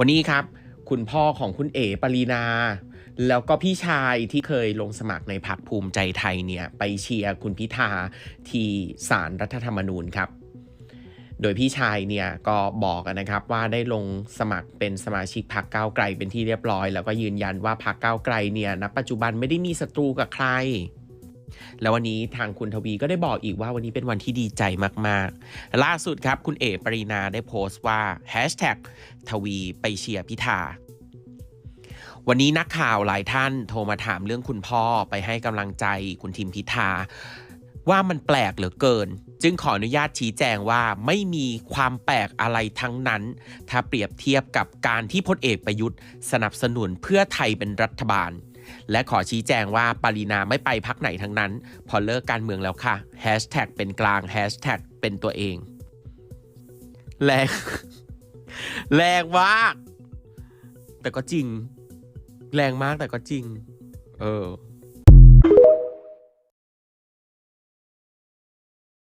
วันนี้ครับ คุณพ่อของคุณเอ๋ปรีนา แล้วก็พี่ชายที่เคยลงสมัครในพรรคภูมิใจไทยเนี่ย ไปเชียร์คุณพิธาที่ศาลรัฐธรรมนูญครับ โดยพี่ชายเนี่ยก็บอกนะครับว่าได้ลงสมัครเป็นสมาชิกพรรคก้าวไกลเป็นที่เรียบร้อย แล้วก็ยืนยันว่าพรรคก้าวไกลเนี่ยณปัจจุบันไม่ได้มีศัตรูกับใคร แล้ววันนี้ทางคุณทวีก็ได้บอกอีกว่าวันนี้เป็นวันที่ดีใจมากๆ ล่าสุดครับคุณเอ๋ปรีนาได้โพสต์ว่า Hashtag ทวีไปเชียร์พิธาวันนี้นักข่าวหลายท่านโทรมาถามเรื่องคุณพ่อไปให้กำลังใจคุณทิมพิธาว่ามันแปลกเหลือเกิน จึงขออนุญาตชี้แจงว่าไม่มีความแปลกอะไรทั้งนั้น ถ้าเปรียบเทียบกับการที่พลเอกประยุทธ์ สนับสนุนเพื่อไทยเป็นรัฐบาล และขอชี้แจงว่าปรีนาไม่ไปพักไหนทั้งนั้น พอเลิกการเมืองแล้วค่ะแฮชแท็กเป็นกลางแฮชแท็กเป็นตัวเองแรงแรงมากแต่ก็จริง แรงมากแต่ก็จริง เออ